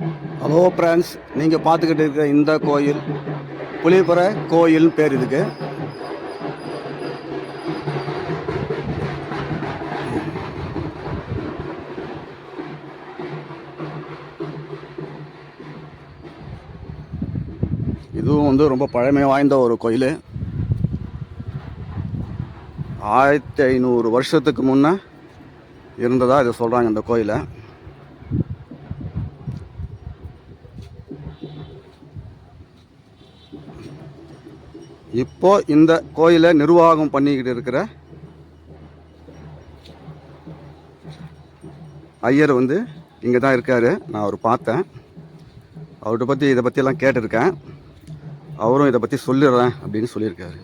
Hello friends நீங்கள் பார்த்துக்கிட்டு இருக்கிற இந்த கோயில் புலிபுர கோயில் பேர் இதுக்கு. இதுவும் வந்து ரொம்ப பழமை வாய்ந்த ஒரு கோயில். ஆயிரத்தி ஐநூறு வருஷத்துக்கு முன்னே இருந்ததாக இதை சொல்கிறாங்க இந்த கோயிலை. இப்போ இந்த கோயிலை நிர்வாகம் பண்ணிக்கிட்டு இருக்கிற ஐயர் வந்து இங்கே தான் இருக்கார். நான் அவர் பார்த்தேன். அவர்கிட்ட பற்றி இதை பற்றியெல்லாம் கேட்டிருக்கேன். அவரும் இதை பற்றி சொல்லிடுறேன் அப்படின்னு சொல்லியிருக்காரு.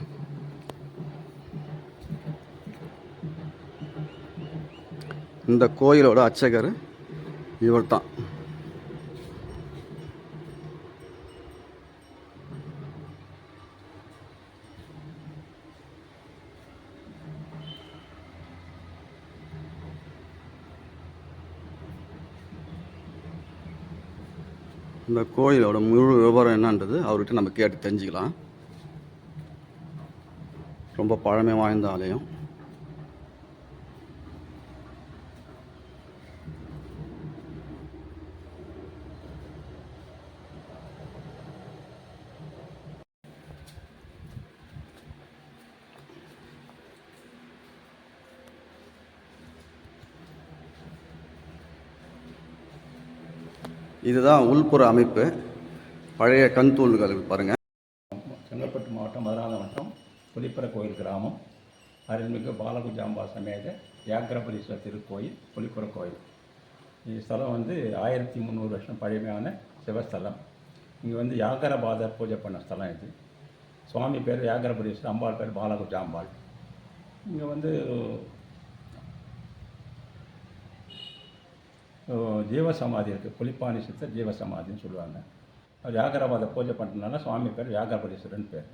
இந்த கோயிலோட அர்ச்சகர் இவர் தான் இந்த கோயிலோட முழு விவரம் என்னன்றது அவர்கிட்ட நம்ம கேட்டு தெரிஞ்சுக்கலாம். ரொம்ப பழமை வாய்ந்த ஆலயம். இதுதான் உள்புற அமைப்பு. பழைய கண் தூண்கள் பாருங்கள் செங்கல்பட்டு மாவட்டம் மதுராந்தகம் வட்டம் புலிப்பர கோயில் கிராமம். அருள்மிகு பாலகுஜாம்பா சமேத வியாக்கிரபதீஸ்வரர் திருக்கோயில் புலிப்புற கோயில். இந்த ஸ்தலம் வந்து ஆயிரத்தி முந்நூறு வருஷம் பழமையான சிவஸ்தலம். இங்கே வந்து யாகரபாதர் பூஜை பண்ண ஸ்தலம் இது. சுவாமி பேர் வியாகரபதீஸ்வரர் அம்பாள் பேர் பாலகுஜாம்பாள் இங்கே வந்து ஜீவசமாதி இருக்குது புலிப்பாணி சித்தர் ஜீவசமாதின்னு சொல்லுவாங்க. வியாகரவாத பூஜை பண்ணுறதுனால சுவாமி பேர் வியாகரபதீஸ்வரன் பேர்.